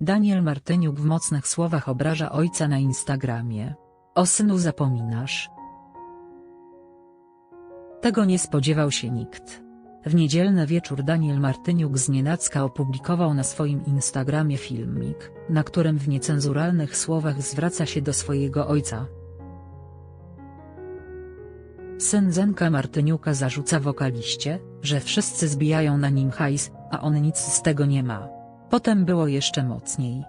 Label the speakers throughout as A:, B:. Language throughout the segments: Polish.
A: Daniel Martyniuk w mocnych słowach obraża ojca na Instagramie. O synu zapominasz. Tego nie spodziewał się nikt. W niedzielny wieczór Daniel Martyniuk z nienacka opublikował na swoim Instagramie filmik, na którym w niecenzuralnych słowach zwraca się do swojego ojca. Syn Zenka Martyniuka zarzuca wokaliście, że wszyscy zbijają na nim hajs, a on nic z tego nie ma. Potem było jeszcze mocniej.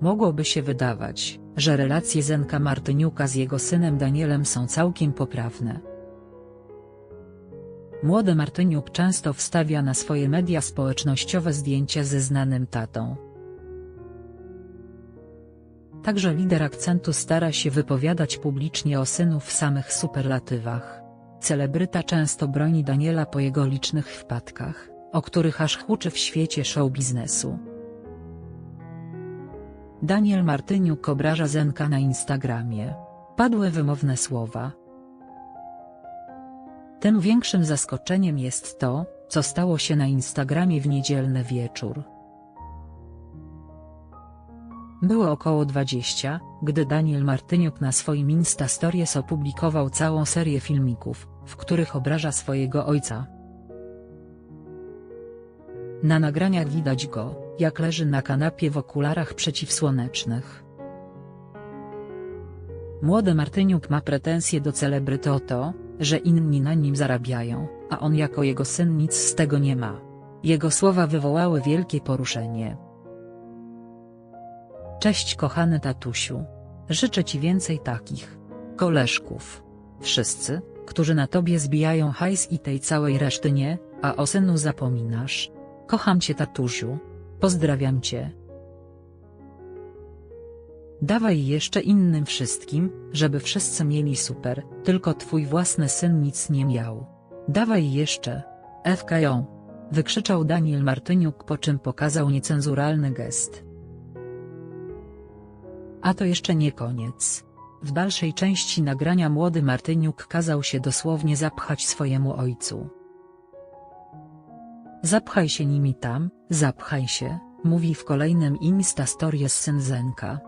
A: Mogłoby się wydawać, że relacje Zenka Martyniuka z jego synem Danielem są całkiem poprawne. Młody Martyniuk często wstawia na swoje media społecznościowe zdjęcia ze znanym tatą. Także lider akcentu stara się wypowiadać publicznie o synu w samych superlatywach. Celebryta często broni Daniela po jego licznych wpadkach, o których aż huczy w świecie show biznesu. Daniel Martyniuk obraża Zenka na Instagramie. Padły wymowne słowa. Tym większym zaskoczeniem jest to, co stało się na Instagramie w niedzielny wieczór. Było około 20, gdy Daniel Martyniuk na swoim Insta Stories opublikował całą serię filmików, w których obraża swojego ojca. Na nagraniach widać go, jak leży na kanapie w okularach przeciwsłonecznych. Młody Martyniuk ma pretensje do celebryty o to, że inni na nim zarabiają, a on jako jego syn nic z tego nie ma. Jego słowa wywołały wielkie poruszenie. Cześć kochany tatusiu. Życzę ci więcej takich koleżków. Wszyscy, którzy na tobie zbijają hajs i tej całej reszty nie, a o synu zapominasz. Kocham cię tatusiu. Pozdrawiam cię. Dawaj jeszcze innym wszystkim, żeby wszyscy mieli super, tylko twój własny syn nic nie miał. Dawaj jeszcze. FKJ. Wykrzyczał Daniel Martyniuk po czym pokazał niecenzuralny gest. A to jeszcze nie koniec. W dalszej części nagrania młody Martyniuk kazał się dosłownie zapchać swojemu ojcu. Zapchaj się nimi tam, zapchaj się, mówi w kolejnym Insta Stories syn Zenka.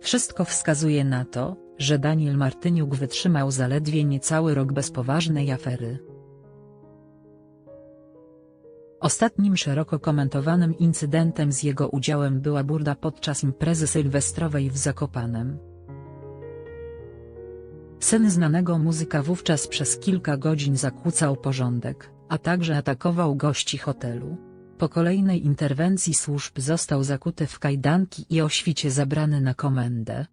A: Wszystko wskazuje na to, że Daniel Martyniuk wytrzymał zaledwie niecały rok bez poważnej afery. Ostatnim szeroko komentowanym incydentem z jego udziałem była burda podczas imprezy sylwestrowej w Zakopanem. Syn znanego muzyka wówczas przez kilka godzin zakłócał porządek, a także atakował gości hotelu. Po kolejnej interwencji służb został zakuty w kajdanki i o świcie zabrany na komendę.